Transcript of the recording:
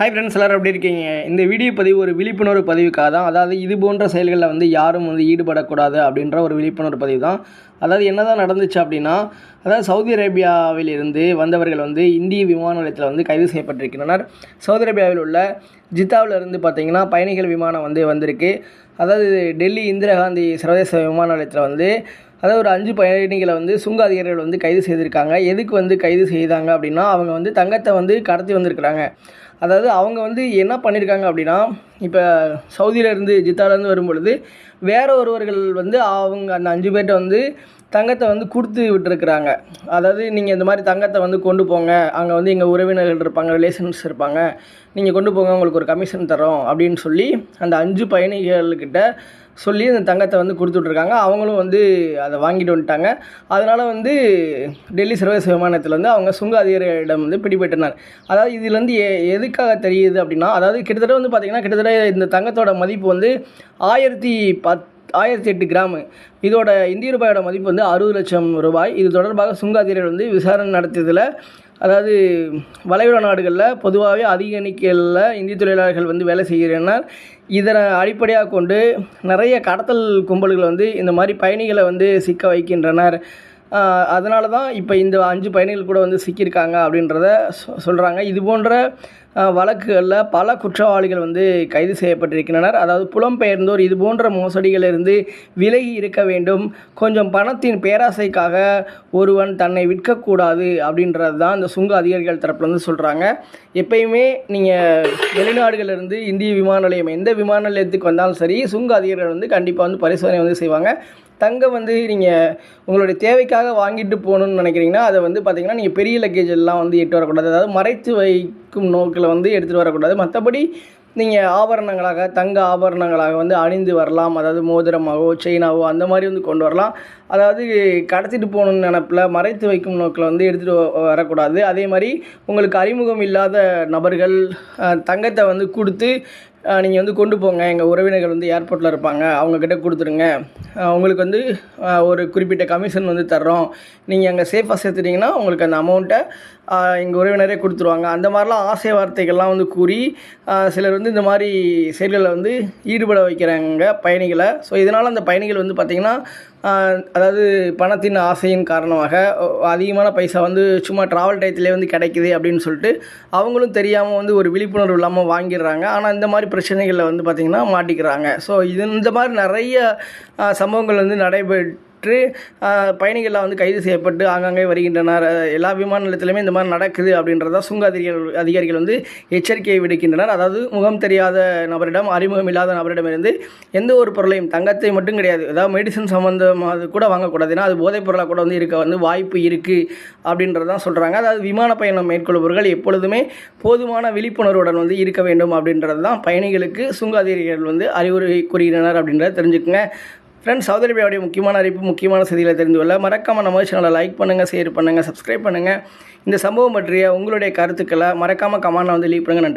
Hi friends எல்லோரும் எப்படி இருக்கீங்க? இந்த வீடியோ பதிவு ஒரு விழிப்புணர்வு பதிவுக்காக தான். அதாவது இது போன்ற செயல்களில் வந்து யாரும் வந்து ஈடுபடக்கூடாது அப்படின்ற ஒரு விழிப்புணர்வு பதிவு தான். அதாவது என்ன தான் நடந்துச்சு அப்படின்னா அதாவது சவுதி அரேபியாவிலிருந்து வந்தவர்கள் வந்து இந்திய விமான நிலையத்தில் வந்து கைது செய்யப்பட்டிருக்கின்றனர். சவுதி அரேபியாவில் உள்ள ஜித்தாவில் இருந்து பார்த்தீங்கன்னா பயணிகள் விமானம் வந்து வந்திருக்கு. அதாவது டெல்லி இந்திரா காந்தி சர்வதேச விமான நிலையத்தில் வந்து அதாவது ஒரு அஞ்சு பயணிகளை வந்து சுங்க அதிகாரிகள் வந்து கைது செய்திருக்காங்க. எதுக்கு வந்து கைது செய்தாங்க அப்படின்னா அவங்க வந்து தங்கத்தை வந்து கடத்தி வந்திருக்கிறாங்க. அதாவது அவங்க வந்து என்ன பண்ணியிருக்காங்க அப்படின்னா இப்போ சவுதியிலேருந்து ஜித்தாலேருந்து வரும்பொழுது வேற ஒருவர்கள் வந்து அவங்க அந்த அஞ்சு பேர்கிட்ட வந்து தங்கத்தை வந்து கொடுத்து விட்டுருக்குறாங்க. அதாவது நீங்கள் இந்த மாதிரி தங்கத்தை வந்து கொண்டு போங்க. அங்கே வந்து எங்கள் உறவினர்கள் இருப்பாங்க ரிலேஷன்ஸ் இருப்பாங்க. நீங்கள் கொண்டு போங்க உங்களுக்கு ஒரு கமிஷன் தரோம் அப்படின்னு சொல்லி அந்த அஞ்சு பயணிகள்கிட்ட சொல்லி அந்த தங்கத்தை வந்து கொடுத்துட்ருக்காங்க. அவங்களும் வந்து அதை வாங்கிட்டு வந்துட்டாங்க. அதனால் வந்து டெல்லி சர்வதேச விமானத்தில் வந்து அவங்க சுங்க அதிகாரியிடம் வந்து பிடிபட்டனர் அதாவது இதுலேருந்து எ எதுக்காக தெரியுது அப்படின்னா அதாவது கிட்டத்தட்ட வந்து பார்த்திங்கன்னா கிட்டத்தட்ட இந்த தங்கத்தோட மதிப்பு வந்து ஆயிரத்தி பத் ஆயிரத்தி எட்டு கிராமு. இதோட இந்திய ரூபாயோட மதிப்பு வந்து அறுபது லட்சம் ரூபாய். இது தொடர்பாக சுங்க அதிகாரிகள் வந்து விசாரணை நடத்தியதில் அதாவது வளைகுடா நாடுகளில் பொதுவாகவே அதிக எண்ணிக்கையில் இந்திய தொழிலாளர்கள் வந்து வேலை செய்கிறேன்னா இதனை அடிப்படையாக கொண்டு நிறைய கடத்தல் கும்பல்கள் வந்து இந்த மாதிரி பயணிகளை வந்து சிக்க வைக்கின்றனர். அதனால தான் இப்போ இந்த அஞ்சு பயணிகள் கூட வந்து சிக்கியிருக்காங்க அப்படின்றத சொ சொல்கிறாங்க இது போன்ற வழக்குகளில் பல குற்றவாளிகள் வந்து கைது செய்யப்பட்டிருக்கின்றனர். அதாவது புலம்பெயர்ந்தோர் இது போன்ற மோசடிகளிலிருந்து விலகி இருக்க வேண்டும். கொஞ்சம் பணத்தின் பேராசைக்காக ஒருவன் தன்னை விற்கக்கூடாது அப்படின்றது தான் இந்த சுங்க அதிகாரிகள் தரப்புலேருந்து சொல்கிறாங்க எப்பயுமே நீங்கள் வெளிநாடுகளிலிருந்து இந்திய விமான நிலையம் எந்த விமான நிலையத்துக்கு வந்தாலும் சரி சுங்க அதிகாரிகள் வந்து கண்டிப்பாக வந்து பரிசோதனை வந்து செய்வாங்க. தங்கம் வந்து நீங்கள் உங்களுடைய தேவைக்காக வாங்கிட்டு போகணுன்னு நினைக்கிறீங்கன்னா அதை வந்து பார்த்திங்கன்னா நீங்கள் பெரிய லக்கேஜ் எல்லாம் வந்து எட்டு வரக்கூடாது. அதாவது மறைத்து வைக்கும் நோக்கில் வந்து எடுத்துகிட்டு வரக்கூடாது. மற்றபடி நீங்கள் ஆபரணங்களாக தங்க ஆபரணங்களாக வந்து அணிந்து வரலாம். அதாவது மோதிரமாகவோ செயினாவோ அந்த மாதிரி வந்து கொண்டு வரலாம். அதாவது கடத்திட்டு போகணுன்னு நினப்பில் மறைத்து வைக்கும் நோக்கில் வந்து எடுத்துகிட்டு வரக்கூடாது. அதே மாதிரி உங்களுக்கு அறிமுகம் இல்லாத நபர்கள் தங்கத்தை வந்து கொடுத்து நீங்கள் வந்து கொண்டு போங்க. எங்கள் உறவினர்கள் வந்து ஏர்போர்ட்டில் இருப்பாங்க. அவங்கக்கிட்ட கொடுத்துருங்க. உங்களுக்கு வந்து ஒரு குறிப்பிட்ட கமிஷன் வந்து தர்றோம். நீங்கள் அங்கே சேஃபாக சேர்த்துட்டிங்கன்னா உங்களுக்கு அந்த அமௌண்ட்டை எங்கள் உறவினரே கொடுத்துருவாங்க. அந்த மாதிரிலாம் ஆசை வார்த்தைகள்லாம் வந்து கூறி சிலர் வந்து இந்த மாதிரி செயல்களில் வந்து ஈடுபட வைக்கிறாங்க பயணிகளை. ஸோ இதனால் அந்த பயணிகள் வந்து பார்த்திங்கன்னா அதாவது பணத்தின் ஆசையின் காரணமாக அதிகமான பைசா வந்து சும்மா ட்ராவல் டயத்துலேயே வந்து கிடைக்குது அப்படின்னு சொல்லிட்டு அவங்களும் தெரியாமல் வந்து ஒரு விழிப்புணர்வு இல்லாமல் வாங்கிடுறாங்க. ஆனால் இந்த மாதிரி பிரச்சனைகளில் வந்து பார்த்திங்கன்னா மாட்டிக்கிறாங்க. ஸோ இது இந்த மாதிரி நிறைய சம்பவங்கள் வந்து நடைபெற்று பெற்று பயணிகள்லாம் வந்து கைது செய்யப்பட்டு ஆங்காங்கே வருகின்றனர். எல்லா விமான நிலையத்திலுமே இந்த மாதிரி நடக்குது அப்படின்றத சுங்க அதிகாரிகள் அதிகாரிகள் வந்து எச்சரிக்கையை விடுக்கின்றனர். அதாவது முகம் தெரியாத நபரிடம் அறிமுகம் இல்லாத நபரிடமிருந்து எந்த ஒரு பொருளையும் தங்கத்தை மட்டும் கிடையாது அதாவது மெடிசன் சம்மந்தமாக கூட வாங்கக்கூடாது. ஏன்னா அது போதைப் பொருளாக கூட வந்து இருக்க வந்து வாய்ப்பு இருக்குது அப்படின்றதான் சொல்கிறாங்க அதாவது விமான பயணம் மேற்கொள்பவர்கள் எப்பொழுதுமே போதுமான விழிப்புணர்வுடன் வந்து இருக்க வேண்டும் அப்படின்றது தான் பயணிகளுக்கு சுங்க அதிகாரிகள் வந்து அறிவுரை கூறுகின்றனர் அப்படின்றத தெரிஞ்சுக்கோங்க. ஃப்ரெண்ட்ஸ் சவுதி அரேபியாவுடைய முக்கியமான அறிவிப்பு முக்கியமான செய்திகளை தெரிந்து கொள்ள மறக்காமல் நம்ம சேனலை லைக் பண்ணுங்கள் ஷேர் பண்ணுங்கள் சப்ஸ்கிரைப் பண்ணுங்கள் இந்த சம்பவம் பற்றிய உங்களுடைய கருத்துக்களை மறக்காமல் கமானை வந்து லீவ் பண்ணுங்கள் நன்றி.